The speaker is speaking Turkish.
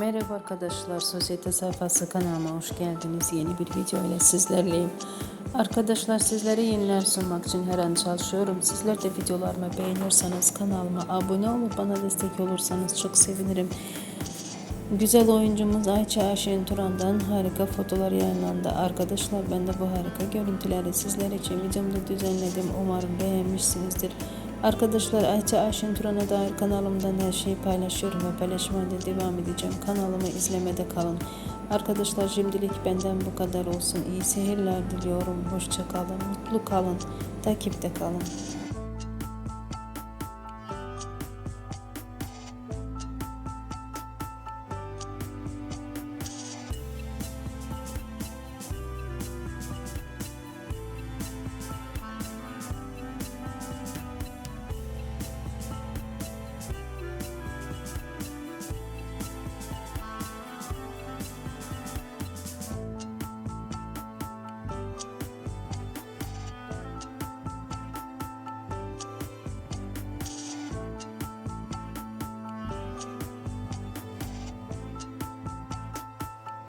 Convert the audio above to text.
Merhaba arkadaşlar, Sosyete Sayfası kanalıma hoş geldiniz. Yeni bir video ile sizlerleyim. Arkadaşlar sizlere yeniler sunmak için her an çalışıyorum. Sizler de videolarımı beğenirseniz kanalıma abone olup bana destek olursanız çok sevinirim. Güzel oyuncumuz Ayça Aşen Turan'dan harika fotolar yayınlandı. Arkadaşlar ben de bu harika görüntüleri sizler için videomda düzenledim. Umarım beğenmişsinizdir. Arkadaşlar Ayça Aşen Turan'a dair kanalımdan her şeyi paylaşıyorum ve paylaşmaya devam edeceğim. Kanalımı izlemede kalın. Arkadaşlar şimdilik benden bu kadar olsun. İyi seyirler diliyorum. Hoşça kalın, mutlu kalın, takipte kalın.